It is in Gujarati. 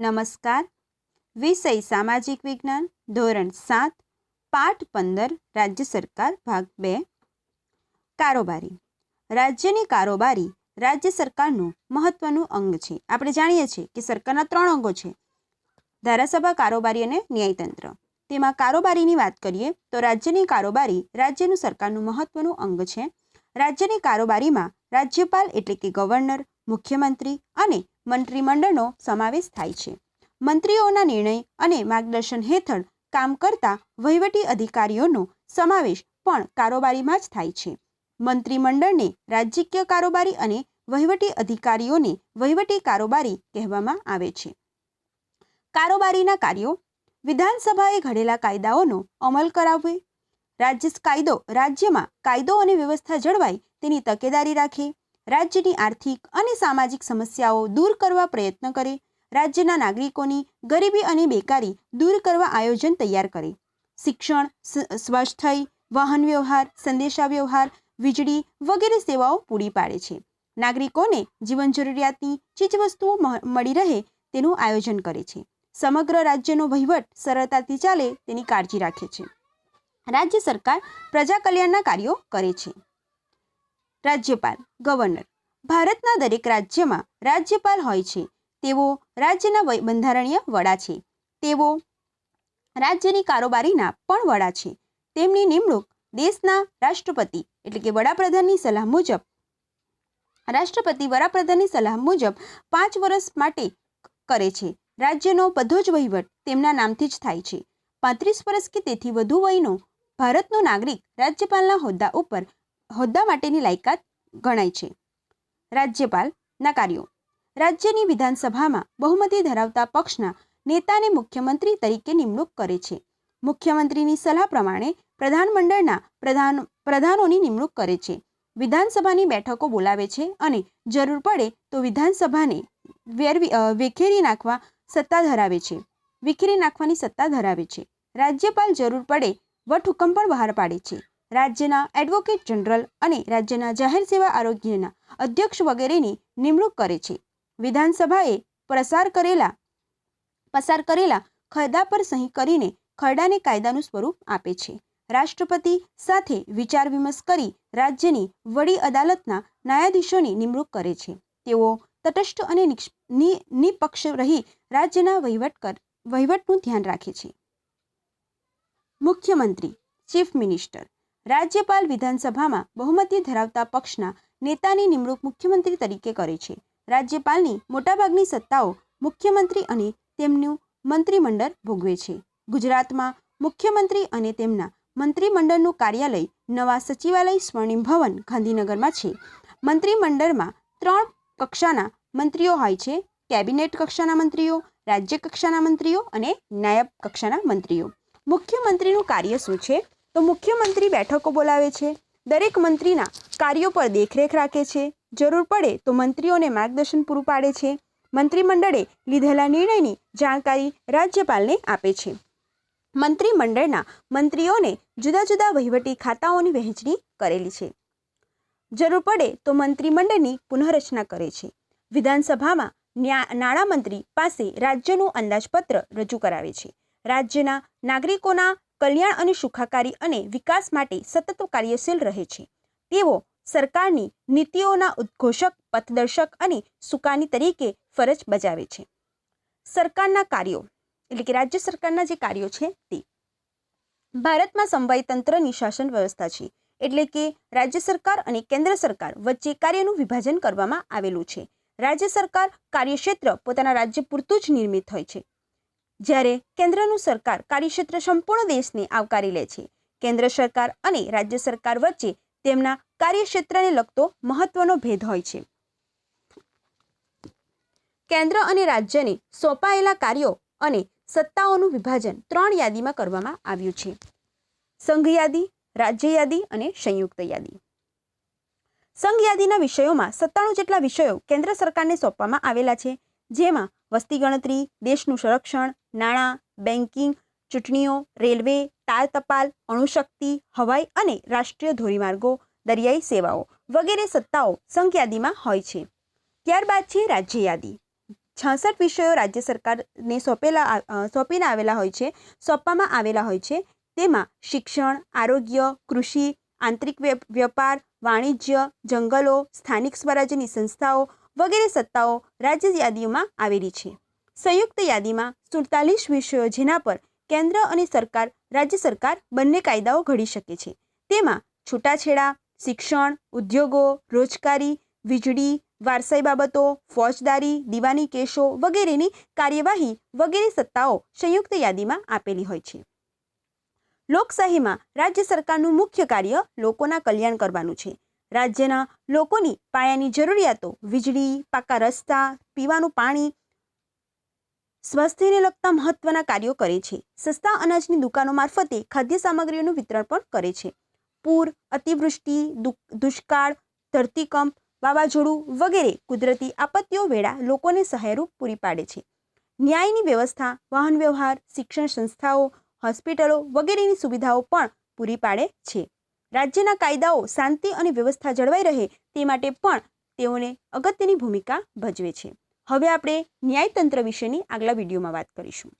નમસ્કાર. વિષય સામાજિક વિજ્ઞાન, ધોરણ સાત, પાઠ પંદર, રાજ્ય સરકાર, ભાગ બે. કારોબારી. રાજ્યની કારોબારી રાજ્ય સરકારનું મહત્વનું અંગ છે. આપણે જાણીએ છીએ કે સરકારના ત્રણ અંગો છે. ધારાસભા, કારોબારી અને ન્યાયતંત્ર. તેમાં કારોબારીની વાત કરીએ તો રાજ્યની કારોબારી રાજ્યનું સરકારનું મહત્વનું અંગ છે. રાજ્યની કારોબારીમાં રાજ્યપાલ એટલે કે ગવર્નર, મુખ્યમંત્રી અને મંત્રીમંડળનો સમાવેશ થાય છે. મંત્રીઓના નિર્ણય અને માર્ગદર્શન હેઠળ કામ કરતા વહીવટી અધિકારીઓનો સમાવેશ પણ કારોબારીમાં જ થાય છે. મંત્રીમંડળને રાજકીય કારોબારી અને વહીવટી અધિકારીઓને વહીવટી કારોબારી કહેવામાં આવે છે. કારોબારીના કાર્યો વિધાનસભાએ ઘડેલા કાયદાઓનો અમલ કરાવવો. રાજ્ય કાયદો રાજ્યમાં કાયદો અને વ્યવસ્થા જળવાય તેની તકેદારી રાખે. રાજ્યની આર્થિક અને સામાજિક સમસ્યાઓ દૂર કરવા પ્રયત્ન કરે, રાજ્યના નાગરિકોની ગરીબી અને બેકારી દૂર કરવા આયોજન તૈયાર કરે. શિક્ષણ સ્વાસ્થ્ય, વાહન વ્યવહાર, સંદેશાવ્યવહાર, વીજળી વગેરે સેવાઓ પૂરી પાડે છે. નાગરિકોને જીવન જરૂરિયાતની ચીજવસ્તુઓ મળી રહે તેનું આયોજન કરે છે. સમગ્ર રાજ્યનો વહીવટ સરળતાથી ચાલે તેની કાળજી રાખે છે. રાજ્ય સરકાર પ્રજા કલ્યાણના કાર્યો કરે છે. રાજ્યપાલ, ગવર્નર. ભારતના દરેક રાજ્યમાં રાજ્યપાલ હોય છે. તેઓ રાજ્યના બંધારણીય વડા છે. તેઓ રાજ્યની કારોબારીના પણ વડા છે. તેમની નિમણૂક દેશના રાષ્ટ્રપતિ એટલે કે વડાપ્રધાનની સલાહ મુજબ રાષ્ટ્રપતિ વડાપ્રધાનની સલાહ મુજબ પાંચ વર્ષ માટે કરે છે. રાજ્યનો બધો જ વહીવટ તેમના નામથી જ થાય છે. પાંત્રીસ વર્ષ કે તેથી વધુ વયનો ભારતનો નાગરિક રાજ્યપાલના હોદ્દા ઉપર હોદ્દા માટેની લાયકાત ગણાય છે. રાજ્યપાલના કાર્યો. રાજ્યની વિધાનસભામાં બહુમતી ધરાવતા પક્ષના નેતાને મુખ્યમંત્રી તરીકે નિમણૂક કરે છે. મુખ્યમંત્રીની સલાહ પ્રમાણે પ્રધાનમંડળના પ્રધાન, પ્રધાનોની નિમણૂક કરે છે. વિધાનસભાની બેઠકો બોલાવે છે અને જરૂર પડે તો વિધાનસભાને વેખેરી નાખવા સત્તા ધરાવે છે. વિખેરી નાખવાની સત્તા ધરાવે છે. રાજ્યપાલ જરૂર પડે, વટહુકમ પણ બહાર પાડે છે. રાજ્યના એડવોકેટ જનરલ અને રાજ્યના જાહેર સેવા આરોગ્યના અધ્યક્ષ વગેરેની નિમણૂક કરે છે. વિધાનસભાએ પ્રસાર કરેલા, પસાર કરેલા ખરડા પર સહી કરીને ખરડાને કાયદાનું સ્વરૂપ આપે છે. રાષ્ટ્રપતિ સાથે વિચાર વિમર્શ કરી રાજ્યની વડી અદાલતના ન્યાયાધીશોની નિમણૂક કરે છે. તેઓ તટસ્થ અને નિપક્ષ રહી રાજ્યના વહીવટ કર, વહીવટનું ધ્યાન રાખે છે. મુખ્યમંત્રી, ચીફ મિનિસ્ટર રાજ્યપાલ વિધાનસભામાં બહુમતી ધરાવતા પક્ષના નેતાની નિમણૂક મુખ્યમંત્રી તરીકે કરે છે. રાજ્યપાલની મોટાભાગની સત્તાઓ મુખ્યમંત્રી અને તેમનું મંત્રીમંડળ ભોગવે છે. ગુજરાતમાં મુખ્યમંત્રી અને તેમના મંત્રીમંડળનું કાર્યાલય નવા સચિવાલય સ્વર્ણિમ ભવન ગાંધીનગરમાં છે. મંત્રીમંડળમાં ત્રણ કક્ષાના મંત્રીઓ હોય છે. કેબિનેટ કક્ષાના મંત્રીઓ, રાજ્ય કક્ષાના મંત્રીઓ અને નાયબ કક્ષાના મંત્રીઓ. મુખ્યમંત્રીનું કાર્ય શું છે? તો મુખ્યમંત્રી બેઠકો બોલાવે છે. દરેક મંત્રીના કાર્યો પર દેખરેખ રાખે છે. જરૂર પડે તો મંત્રીઓને માર્ગદર્શન પૂરું પાડે છે. મંત્રીમંડળે લીધેલા નિર્ણયની જાણકારી રાજ્યપાલને આપે છે. મંત્રીમંડળના મંત્રીઓને જુદા જુદા વહીવટી ખાતાઓની વહેંચણી કરેલી છે. જરૂર પડે તો મંત્રીમંડળની પુનઃરચના કરે છે. વિધાનસભામાં નાણામંત્રી પાસે રાજ્યનું અંદાજપત્ર રજૂ કરાવે છે. રાજ્યના નાગરિકોના કલ્યાણ અને સુખાકારી અને વિકાસ માટે સતત કાર્યશીલ રહે છે. તેઓ સરકારની નીતિઓના ઉદ્ઘોષક, પથદર્શક અને સુકાની તરીકે ફરજ બજાવે છે. સરકારના કાર્યો, એટલે કે રાજ્ય સરકારના જે કાર્યો છે તે. ભારતમાં સમવાય તંત્રની શાસન વ્યવસ્થા છે, એટલે કે રાજ્ય સરકાર અને કેન્દ્ર સરકાર વચ્ચે કાર્યનું વિભાજન કરવામાં આવેલું છે. રાજ્ય સરકાર કાર્યક્ષેત્ર પોતાના રાજ્ય પૂરતું જ નિર્મિત હોય છે. જ્યારે કેન્દ્રનું સરકાર કાર્યક્ષેત્ર સંપૂર્ણ દેશને આવકારી લે છે. કેન્દ્ર સરકાર અને રાજ્ય સરકાર વચ્ચે તેમના કાર્યક્ષેત્રને લગતો મહત્વનો ભેદ હોય છે. કેન્દ્ર અને રાજ્યને સોંપાયેલા કાર્યો અને સત્તાઓનું વિભાજન ત્રણ યાદીમાં કરવામાં આવ્યું છે. સંઘ યાદી, રાજ્ય યાદી અને સંયુક્ત યાદી. સંઘ યાદીના વિષયોમાં સત્તાણું જેટલા વિષયો કેન્દ્ર સરકારને સોંપવામાં આવેલા છે, જેમાં વસ્તી ગણતરી, દેશનું સંરક્ષણ નાણાં બેન્કિંગ ચૂંટણીઓ, રેલવે તાર ટપાલ અણુશક્તિ, હવાઈ અને રાષ્ટ્રીય ધોરીમાર્ગો, દરિયાઈ સેવાઓ વગેરે સત્તાઓ સંઘ યાદીમાં હોય છે. ત્યારબાદ છે રાજ્ય યાદી. છાસઠ વિષયો રાજ્ય સરકારને સોંપેલા સોંપીને આવેલા હોય છે, સોંપવામાં આવેલા હોય છે. તેમાં શિક્ષણ, આરોગ્ય, કૃષિ, આંતરિક વ્યાપાર, વાણિજ્ય, જંગલો, સ્થાનિક સ્વરાજ્યની સંસ્થાઓ વગેરે સત્તાઓ રાજ્ય યાદીઓમાં આવેલી છે. સંયુક્ત યાદીમાં સુડતાલીસ વિષયો જેના પર કેન્દ્ર અને સરકાર, રાજ્ય સરકાર બંને કાયદાઓ ઘડી શકે છે. તેમાં છૂટાછેડા, શિક્ષણ, ઉદ્યોગો, રોજગારી, વીજળી, વારસાઈ બાબતો, ફોજદારી, દીવાની કેસો વગેરેની કાર્યવાહી વગેરે સત્તાઓ સંયુક્ત યાદીમાં આપેલી હોય છે. લોકશાહીમાં રાજ્ય સરકારનું મુખ્ય કાર્ય લોકોના કલ્યાણ કરવાનું છે. રાજ્યના લોકોની પાયાની જરૂરિયાતો, વીજળી, પાકા રસ્તા, પીવાનું પાણી સ્વાસ્થ્યને લગતા મહત્વના કાર્યો કરે છે. સસ્તા અનાજની દુકાનો મારફતે ખાદ્ય સામગ્રીઓનું વિતરણ પણ કરે છે. પૂર, અતિવૃષ્ટિ દુષ્કાળ, ધરતીકંપ, વાવાઝોડું વગેરે કુદરતી આપત્તિઓ વેળા લોકોને સહાયરૂપ પૂરી પાડે છે. ન્યાયની વ્યવસ્થા, વાહન વ્યવહાર, શિક્ષણ સંસ્થાઓ, હોસ્પિટલો વગેરેની સુવિધાઓ પણ પૂરી પાડે છે. રાજ્યના કાયદાઓ શાંતિ અને વ્યવસ્થા જળવાઈ રહે તે માટે પણ તેઓને અગત્યની ભૂમિકા ભજવે છે. હવે આપણે ન્યાયતંત્ર વિશેની આગલા વિડીયોમાં વાત કરીશું.